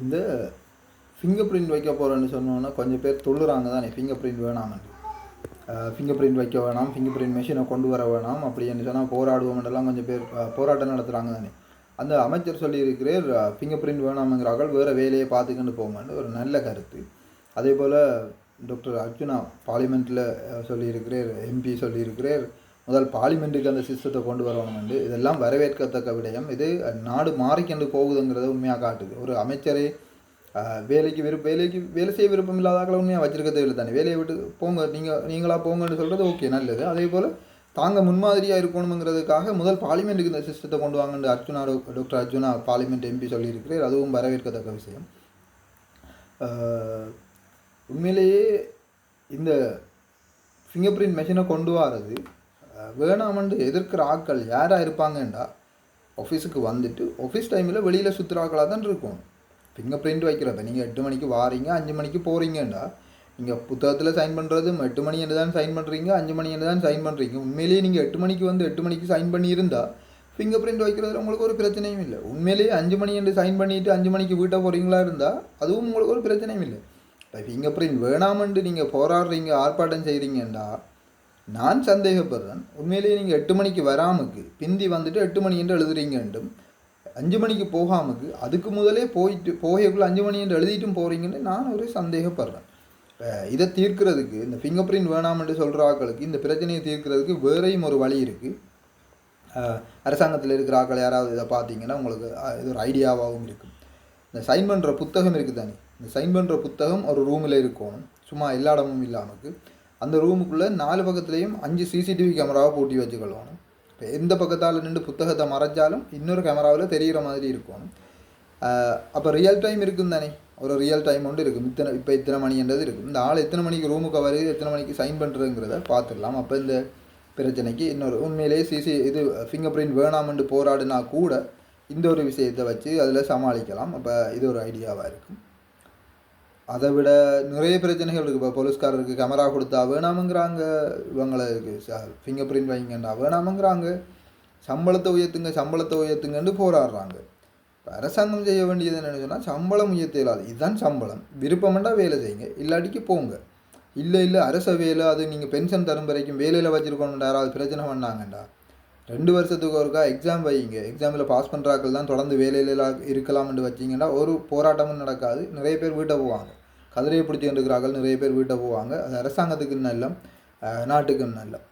இந்த finger print வைக்க போகிறேன்னு சொன்னோன்னா கொஞ்சம் பேர் தொழுறாங்க தானே. ஃபிங்கர் பிரிண்ட் வேணாம்னு ஃபிங்கர் பிரிண்ட் வைக்க வேணாம் ஃபிங்கர் பிரிண்ட் மிஷினை கொண்டு வர வேணாம் அப்படின்னு சொன்னால் போராடுவோம்ன்றலாம் கொஞ்சம் பேர் போராட்டம் நடத்துகிறாங்க தானே. அந்த அமைச்சர் சொல்லியிருக்கிறார் ஃபிங்கர் பிரிண்ட் வேணாமங்கிறார்கள் வேறு வேலையை பார்த்துக்கிட்டு போங்கன்னு ஒரு நல்ல கருத்து. அதே போல் டாக்டர் அர்ஜுனா பார்லிமெண்ட்டில் சொல்லியிருக்கிறார் எம்பி சொல்லியிருக்கிறார் முதல் பார்லிமெண்ட்டுக்கு அந்த சிஸ்டத்தை கொண்டு வரணும்னு இதெல்லாம் வரவேற்கத்தக்க விடயம். இது நாடு மாறிக்கொண்டு போகுதுங்கிறத உண்மையாக காட்டுது. ஒரு அமைச்சரே வேலைக்கு விருப்ப வேலைக்கு வேலை செய்ய விருப்பம் இல்லாதாக்களை உண்மையாக வச்சிருக்க தேவையில்லை தானே. வேலையை விட்டு போங்க நீங்கள் நீங்களாக போங்கன்னு சொல்கிறது ஓகே நல்லது. அதே போல் தாங்க முன்மாதிரியாக இருக்கணுங்கிறதுக்காக முதல் பார்லிமெண்ட்டுக்கு இந்த சிஸ்டத்தை கொண்டு வாங்கன்னு Arjuna doctor Arjuna parliament MP சொல்லியிருக்கிறார். அதுவும் வரவேற்கத்தக்க விஷயம். உண்மையிலேயே இந்த ஃபிங்கர் பிரிண்ட் மெஷினை கொண்டு வரது வேணாமண்டு எதிர்க்கிற ஆட்கள் யாராக இருப்பாங்கண்டா? ஆஃபீஸுக்கு வந்துட்டு ஆஃபீஸ் டைமில் வெளியில் சுற்றுற ஆட்களாக தான் இருக்கும். ஃபிங்கர் பிரிண்ட் வைக்கிறப்ப நீங்கள் எட்டு மணிக்கு வாரீங்க அஞ்சு மணிக்கு போகிறீங்கண்டா நீங்கள் புத்தகத்தில் சைன் பண்ணுறதும் எட்டு மணி என்று தான் சைன் பண்ணுறீங்க அஞ்சு மணி என்று தான் சைன் பண்ணுறீங்க உண்மையிலேயே நீங்கள் எட்டு மணிக்கு வந்து எட்டு மணிக்கு சைன் பண்ணியிருந்தால் ஃபிங்கர் பிரிண்ட் வைக்கிறதுல உங்களுக்கு ஒரு பிரச்சனையும் இல்லை. உண்மையிலேயே அஞ்சு மணி என்று சைன் பண்ணிவிட்டு அஞ்சு மணிக்கு வீட்டை போகிறீங்களா இருந்தால் அதுவும் உங்களுக்கு ஒரு பிரச்சனையும் இல்லை. இப்போ ஃபிங்கர் பிரிண்ட் வேணாமன்ட்டு நீங்கள் போராடுறீங்க ஆர்ப்பாட்டம் செய்கிறீங்கண்டா நான் சந்தேகப்படுறேன். உண்மையிலேயே நீங்கள் எட்டு மணிக்கு வராமக்கு பிந்தி வந்துட்டு எட்டு மணி என்று எழுதுறீங்கன்றும் அஞ்சு மணிக்கு போகாமக்கு அதுக்கு முதலே போயிட்டு போகக்குள்ளே அஞ்சு மணி என்று எழுதிட்டும் போகிறீங்கன்னு நான் ஒரு சந்தேகப்படுறேன். இதை தீர்க்கிறதுக்கு இந்த ஃபிங்கர் பிரிண்ட் வேணாம்னு சொல்கிற ஆக்களுக்கு இந்த பிரச்சனையை தீர்க்கிறதுக்கு வேறையும் ஒரு வழி இருக்குது அரசாங்கத்தில் இருக்கிற ஆக்கள் யாராவது இதை பார்த்தீங்கன்னா உங்களுக்கு இது ஒரு ஐடியாவாகவும் இருக்கும் இந்த சைன் பண்ணுற புத்தகம் இருக்குது தானே இந்த சைன் பண்ணுற புத்தகம் ஒரு ரூமில் இருக்கணும். சும்மா எல்லா இடமும் இல்லாமக்கு. அந்த ரூமுக்குள்ளே நாலு பக்கத்துலேயும் அஞ்சு சிசிடிவி கேமராவை பூட்டி வச்சுக்கொள்ளணும் இப்போ எந்த பக்கத்தால் நின்று புத்தகத்தை மறைச்சாலும் இன்னொரு கேமராவில் தெரிகிற மாதிரி இருக்கணும் அப்போ ரியல் டைம் இருக்கும் தானே? ஒரு ரியல் டைம் ஒன்று இருக்கும். இத்தனை இப்போ இத்தனை மணின்றது இருக்கும். இந்த ஆள் எத்தனை மணிக்கு ரூமுக்கு வருது எத்தனை மணிக்கு சைன் பண்ணுறதுங்கிறத பார்த்துடலாம் அப்போ இந்த பிரச்சனைக்கு இன்னொரு உண்மையிலேயே சிசி இது ஃபிங்கர் பிரிண்ட் வேணாமென்று போராடினா கூட இந்த ஒரு விஷயத்தை வச்சு அதில் சமாளிக்கலாம். அப்போ இது ஒரு ஐடியாவாக இருக்கும். அதை விட நிறைய பிரச்சனைகள் இருக்குது இப்போ போலீஸ்காரருக்கு கேமரா கொடுத்தா வேணாமங்கிறாங்க. இவங்களுக்கு ஃபிங்கர் பிரிண்ட் வைங்கண்டா வேணாமங்கிறாங்க. சம்பளத்தை உயர்த்துங்க சம்பளத்தை உயர்த்துங்கன்னு போராடுறாங்க. இப்போ அரசாங்கம் செய்ய வேண்டியது என்னென்னு சொன்னால் சம்பளம் உயர்த்த இயலாது இதுதான் சம்பளம். விருப்பமெண்டா வேலை செய்யுங்க. இல்லாட்டிக்கு போங்க. இல்லை இல்லை அரச வேலை அது நீங்கள் பென்ஷன் தரும் வரைக்கும் வேலையில் வச்சுருக்கணும் யாராவது பிரச்சனை பண்ணாங்கண்டா. ரெண்டு வருஷத்துக்கு ஒருக்கா எக்ஸாம் வைங்க எக்ஸாமில் பாஸ் பண்ணுறாக்கள் தான் தொடர்ந்து வேலையில் இருக்கலாம்னு வச்சிங்கன்னா ஒரு போராட்டமும் நடக்காது. நிறைய பேர் வீட்டை போவாங்க. கதிரையை பிடிச்சி இருக்கிறார்கள் நிறைய பேர் வீட்டை போவாங்க. அது அரசாங்கத்துக்கு நல்லம் நாட்டுக்கும் நல்லம்.